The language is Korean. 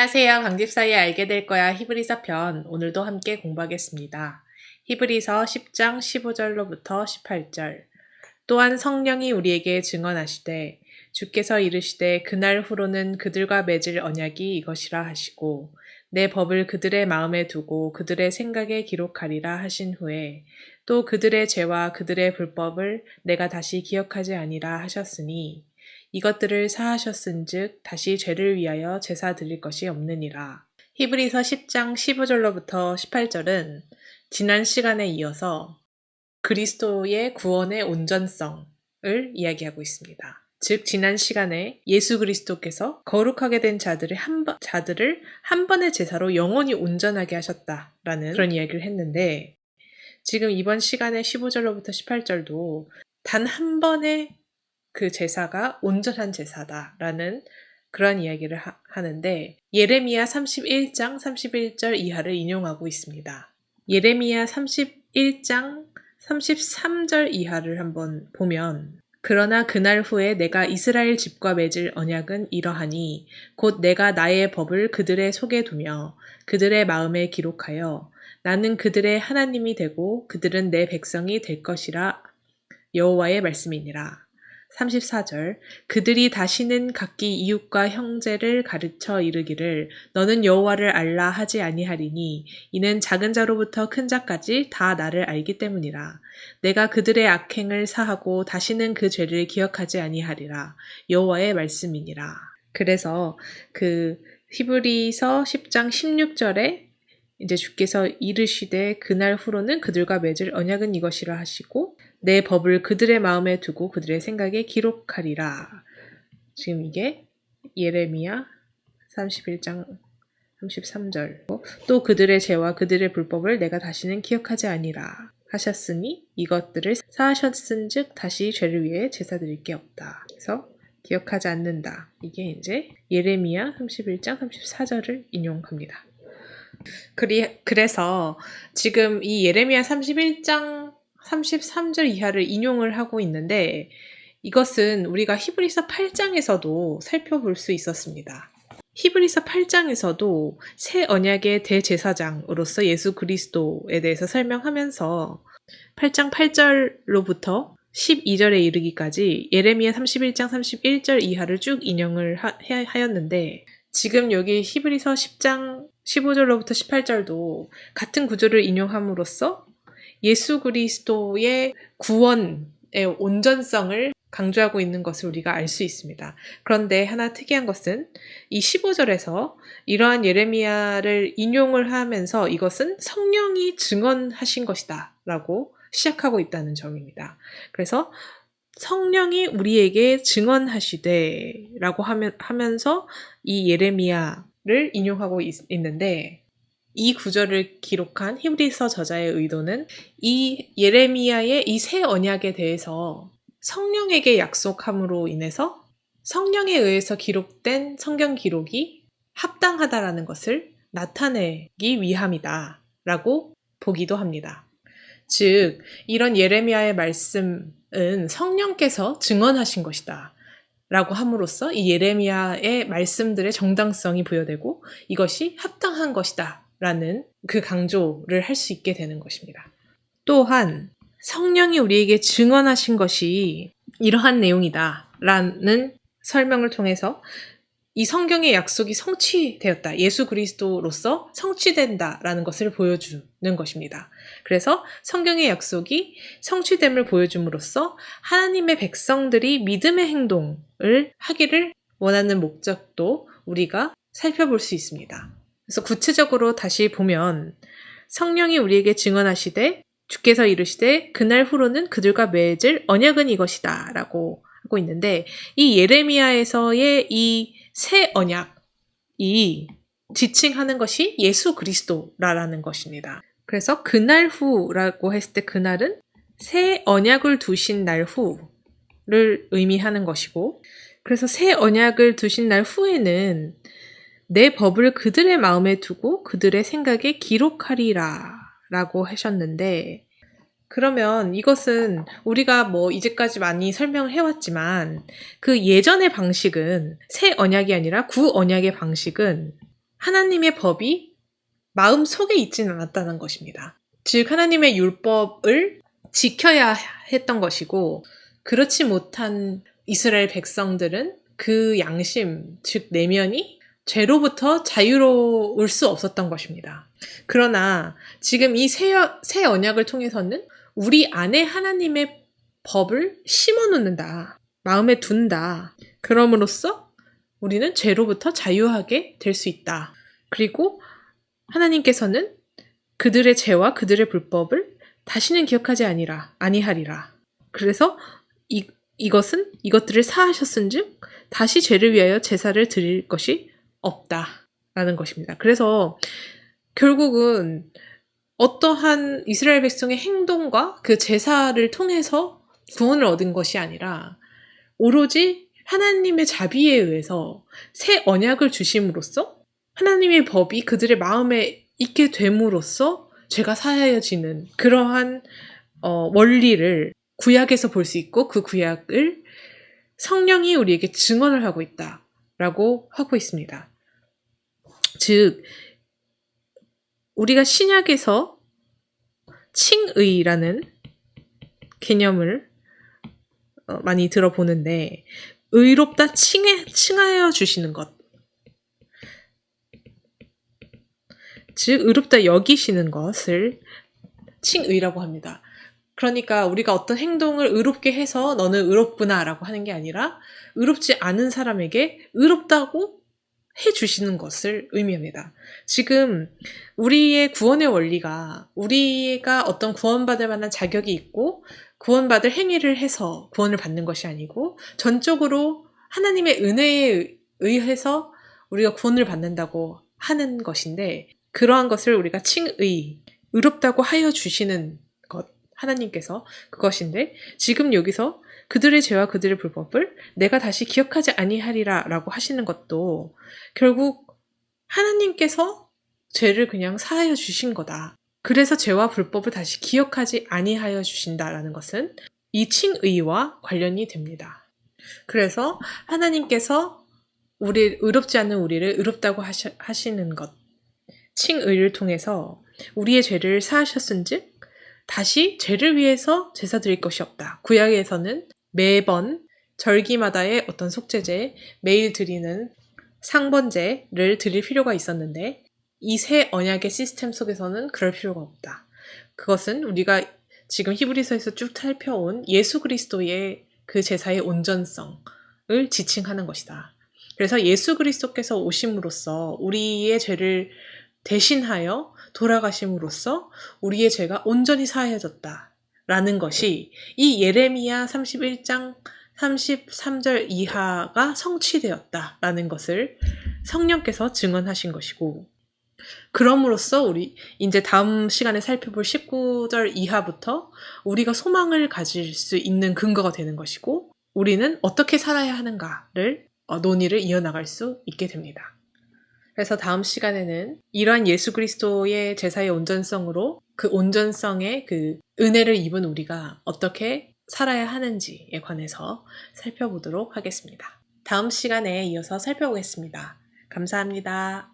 안녕하세요. 강집사이에 알게 될 거야 히브리서 편 오늘도 함께 공부하겠습니다. 히브리서 10장 15절로부터 18절 또한 성령이 우리에게 증언하시되 주께서 이르시되 그날 후로는 그들과 맺을 언약이 이것이라 하시고 내 법을 그들의 마음에 두고 그들의 생각에 기록하리라 하신 후에 또 그들의 죄와 그들의 불법을 내가 다시 기억하지 아니라 하셨으니 이것들을 사하셨은즉 다시 죄를 위하여 제사 드릴 것이 없느니라. 히브리서 10장 15절로부터 18절은 지난 시간에 이어서 그리스도의 구원의 온전성을 이야기하고 있습니다. 즉 지난 시간에 예수 그리스도께서 거룩하게 된 자들을 한 번, 자들을 한 번의 제사로 영원히 온전하게 하셨다라는 그런 이야기를 했는데 지금 이번 시간에 15절로부터 18절도 단 한 번의 그 제사가 온전한 제사다라는 그런 이야기를 하, 는데 예레미야 31장 31절 이하를 인용하고 있습니다. 예레미야 31장 33절 이하를 한번 보면 그러나 그날 후에 내가 이스라엘 집과 맺을 언약은 이러하니 곧 내가 나의 법을 그들의 속에 두며 그들의 마음에 기록하여 나는 그들의 하나님이 되고 그들은 내 백성이 될 것이라 여호와의 말씀이니라. 34절 그들이 다시는 각기 이웃과 형제를 가르쳐 이르기를 너는 여호와를 알라 하지 아니하리니 이는 작은 자로부터 큰 자까지 다 나를 알기 때문이라. 내가 그들의 악행을 사하고 다시는 그 죄를 기억하지 아니하리라. 여호와의 말씀이니라. 그래서 그 히브리서 10장 16절에 이제 주께서 이르시되 그날 후로는 그들과 맺을 언약은 이것이라 하시고 내 법을 그들의 마음에 두고 그들의 생각에 기록하리라. 지금 이게 예레미야 31장 33절. 또 그들의 죄와 그들의 불법을 내가 다시는 기억하지 아니라 하셨으니 이것들을 사하셨은즉 다시 죄를 위해 제사 드릴 게 없다. 그래서 기억하지 않는다. 이게 이제 예레미야 31장 34절을 인용합니다. 그리, 그래서 지금 이 예레미야 31장 33절 이하를 인용을 하고 있는데 이것은 우리가 히브리서 8장에서도 살펴볼 수 있었습니다. 히브리서 8장에서도 새 언약의 대제사장으로서 예수 그리스도에 대해서 설명하면서 8장 8절로부터 12절에 이르기까지 예레미야 31장 31절 이하를 쭉 인용을 하, 하였는데 지금 여기 히브리서 10장 15절로부터 18절도 같은 구조를 인용함으로써 예수 그리스도의 구원의 온전성을 강조하고 있는 것을 우리가 알 수 있습니다. 그런데 하나 특이한 것은 이 15절에서 이러한 예레미야를 인용을 하면서 이것은 성령이 증언하신 것이다 라고 시작하고 있다는 점입니다. 그래서 성령이 우리에게 증언하시되 라고 하면서 이 예레미야를 인용하고 있, 있는데 이 구절을 기록한 히브리서 저자의 의도는 이 예레미야의 이 새 언약에 대해서 성령에게 약속함으로 인해서 성령에 의해서 기록된 성경 기록이 합당하다라는 것을 나타내기 위함이다. 라고 보기도 합니다. 즉, 이런 예레미야의 말씀은 성령께서 증언하신 것이다. 라고 함으로써 이 예레미야의 말씀들의 정당성이 부여되고 이것이 합당한 것이다. 라는 그 강조를 할 수 있게 되는 것입니다. 또한 성령이 우리에게 증언하신 것이 이러한 내용이다. 라는 설명을 통해서 이 성경의 약속이 성취되었다. 예수 그리스도로서 성취된다. 라는 것을 보여주는 것입니다. 그래서 성경의 약속이 성취됨을 보여줌으로써 하나님의 백성들이 믿음의 행동을 하기를 원하는 목적도 우리가 살펴볼 수 있습니다. 그래서 구체적으로 다시 보면 성령이 우리에게 증언하시되 주께서 이르시되 그날 후로는 그들과 맺을 언약은 이것이다 라고 하고 있는데 이 예레미야에서의 이 새 언약이 지칭하는 것이 예수 그리스도라는 것입니다. 그래서 그날 후라고 했을 때 그날은 새 언약을 두신 날 후를 의미하는 것이고 그래서 새 언약을 두신 날 후에는 내 법을 그들의 마음에 두고 그들의 생각에 기록하리라 라고 하셨는데, 그러면 이것은 우리가 뭐 이제까지 많이 설명을 해왔지만 그 예전의 방식은 새 언약이 아니라 구 언약의 방식은 하나님의 법이 마음 속에 있지는 않았다는 것입니다. 즉, 하나님의 율법을 지켜야 했던 것이고, 그렇지 못한 이스라엘 백성들은 그 양심, 즉, 내면이 죄로부터 자유로울 수 없었던 것입니다. 그러나 지금 이 새, 새 언약을 통해서는 우리 안에 하나님의 법을 심어 놓는다. 마음에 둔다. 그럼으로써 우리는 죄로부터 자유하게 될 수 있다. 그리고 하나님께서는 그들의 죄와 그들의 불법을 다시는 기억하지 아니라 아니하리라. 그래서 이, 이것은 이것들을 사하셨은즉 다시 죄를 위하여 제사를 드릴 것이 없다라는 것입니다. 그래서 결국은 어떠한 이스라엘 백성의 행동과 그 제사를 통해서 구원을 얻은 것이 아니라 오로지 하나님의 자비에 의해서 새 언약을 주심으로써 하나님의 법이 그들의 마음에 있게 됨으로써 죄가 사하여지는 그러한 어, 원리를 구약에서 볼 수 있고 그 구약을 성령이 우리에게 증언을 하고 있다라고 하고 있습니다. 즉 우리가 신약에서 칭의라는 개념을 어, 많이 들어보는데 의롭다 칭해, 칭하여 주시는 것. 즉 의롭다 여기시는 것을 칭의라고 합니다. 그러니까 우리가 어떤 행동을 의롭게 해서 너는 의롭구나라고 하는 게 아니라 의롭지 않은 사람에게 의롭다고 해 주시는 것을 의미합니다. 지금 우리의 구원의 원리가 우리가 어떤 구원받을 만한 자격이 있고 구원받을 행위를 해서 구원을 받는 것이 아니고 전적으로 하나님의 은혜에 의해서 우리가 구원을 받는다고 하는 것인데 그러한 것을 우리가 칭의, 의롭다고 하여 주시는 것, 하나님께서 그것인데 지금 여기서 그들의 죄와 그들의 불법을 내가 다시 기억하지 아니하리라 라고 하시는 것도 결국 하나님께서 죄를 그냥 사하여 주신 거다. 그래서 죄와 불법을 다시 기억하지 아니하여 주신다라는 것은 이 칭의와 관련이 됩니다. 그래서 하나님께서 우리 의롭지 않은 우리를 의롭다고 하시, 하시는 것, 칭의를 통해서 우리의 죄를 사하셨은즉 다시 죄를 위해서 제사 드릴 것이 없다. 구약에서는 매번 절기마다의 어떤 속죄제, 매일 드리는 상번제를 드릴 필요가 있었는데 이 새 언약의 시스템 속에서는 그럴 필요가 없다. 그것은 우리가 지금 히브리서에서 쭉 살펴온 예수 그리스도의 그 제사의 온전성을 지칭하는 것이다. 그래서 예수 그리스도께서 오심으로써 우리의 죄를 대신하여 돌아가심으로써 우리의 죄가 온전히 사해졌다. 라는 것이 이 예레미야 31장 33절 이하가 성취되었다 라는 것을 성령께서 증언하신 것이고 그럼으로써 우리 이제 다음 시간에 살펴볼 19절 이하부터 우리가 소망을 가질 수 있는 근거가 되는 것이고 우리는 어떻게 살아야 하는가를 어, 논의를 이어나갈 수 있게 됩니다. 그래서 다음 시간에는 이러한 예수 그리스도의 제사의 온전성으로 그 온전성의 그 은혜를 입은 우리가 어떻게 살아야 하는지에 관해서 살펴보도록 하겠습니다. 다음 시간에 이어서 살펴보겠습니다. 감사합니다.